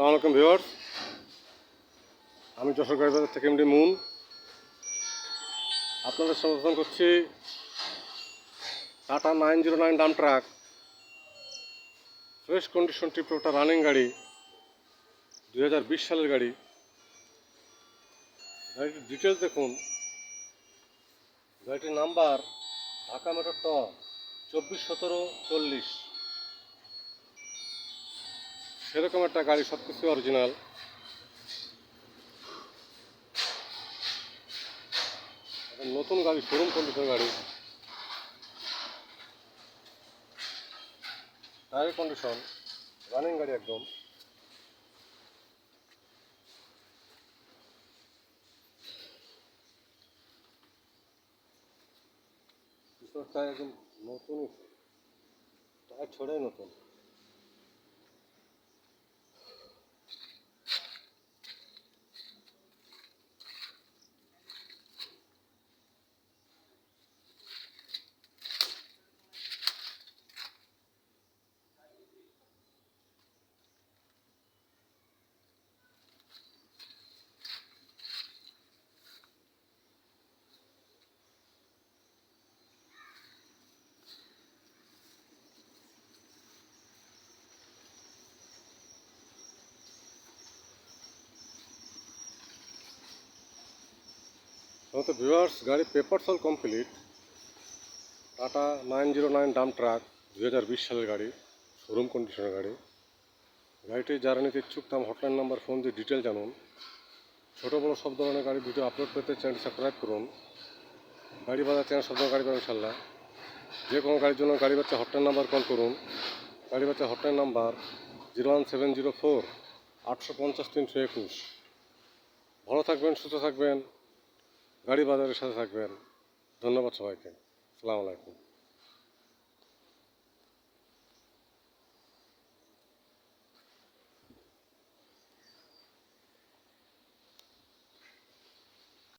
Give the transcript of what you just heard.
সালাম আলাইকুম ভিওর আমি যশোর বাজার থেকে এমডি মুন। আপনাদের সমর্থন করছি Tata nine zero nine dump truck. Fresh condition টিপ্রোটা running গাড়ি, দুই হাজার বিশ সালের গাড়ি। গাড়িটির ডিটেলস দেখুন। গাড়িটির নাম্বার ঢাকা মেট্রো ট চব্বিশ সতেরো চল্লিশ। সেরকম একটা গাড়ি সব কিছু অরিজিনাল নতুন গাড়ি শোরুম কন্ডিশন গাড়ি। টায়ার কন্ডিশন রানিং গাড়ি একদম। একদম নতুন টায়ার ছড়াই নতুন। সমস্ত ভিউয়ার্স গাড়ি পেপার সল complete Tata nine zero nine dump truck দু হাজার বিশ সালের গাড়ি শোরুম কন্ডিশনের গাড়ি। গাড়িটি যারা নিতে ইচ্ছুক তাম হটলাইন নাম্বার ফোন দিয়ে ডিটেল জানুন। ছোটো বড়ো সব ধরনের গাড়ি ভিডিও আপলোড পেতে চ্যানেলটি সাবস্ক্রাইব করুন। গাড়ি বাজার চ্যানেল সব ধরনের গাড়ি পাবেন ইনশাল্লাহ যে কোনো গাড়ির জন্য গাড়ি বাচ্চা হটলাইন নাম্বার কল করুন। গাড়ি বাচ্চা hotline number zero one seven zero four আটশো পঞ্চাশ তিনশো একুশ। ভালো থাকবেন, সুস্থ থাকবেন। গাড়ি বাজারের সাথে থাকবেন। ধন্যবাদ সবাইকে। সালাম আলাইকুম।